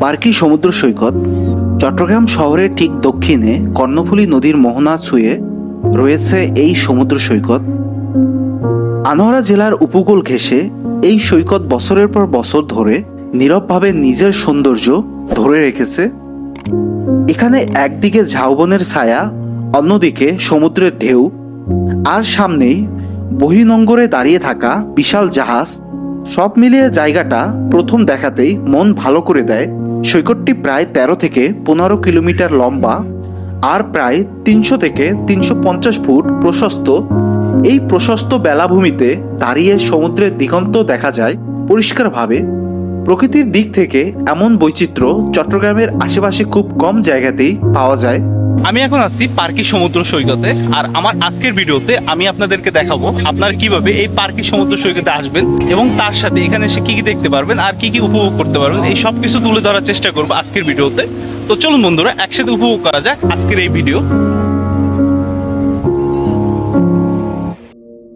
পার্কি সমুদ্র সৈকত চট্টগ্রাম শহরের ঠিক দক্ষিণে কর্ণফুলী নদীর মোহনা ছুঁয়ে রয়েছে এই সমুদ্র সৈকত। আনোয়ারা জেলার উপকূল ঘেঁষে এই সৈকত বছরের পর বছর ধরে নীরবভাবে নিজের সৌন্দর্য ধরে রেখেছে। এখানে একদিকে ঝাউবনের ছায়া, অন্যদিকে সমুদ্রের ঢেউ, আর সামনেই বহিনঙ্গরে দাঁড়িয়ে থাকা বিশাল জাহাজ। সব মিলিয়ে জায়গাটা প্রথম দেখাতেই মন ভালো করে দেয়। সৈকতটি প্রায় তেরো থেকে পনেরো কিলোমিটার লম্বা আর প্রায় তিনশো থেকে তিনশো পঞ্চাশ ফুট প্রশস্ত। এই প্রশস্ত বেলাভূমিতে দাঁড়িয়ে সমুদ্রের দিগন্ত দেখা যায় পরিষ্কারভাবে। প্রকৃতির দিক থেকে এমন বৈচিত্র্য চট্টগ্রামের আশেপাশে খুব কম জায়গাতেই পাওয়া যায়। আমি এখন আছি পার্কি সমুদ্র সৈকতে, আর আমার আজকের ভিডিওতে আমি আপনাদেরকে দেখাবো আপনারা কীভাবে এই পার্কি সমুদ্র সৈকতে আসবেন এবং তার সাথে এখানে এসে কি কি দেখতে পারবেন আর কি কি উপভোগ করতে পারবেন, এই সব কিছু তুলে ধরার চেষ্টা করব আজকের ভিডিওতে। তো চলুন বন্ধুরা, একসাথে উপভোগ করা যাক আজকের এই ভিডিও।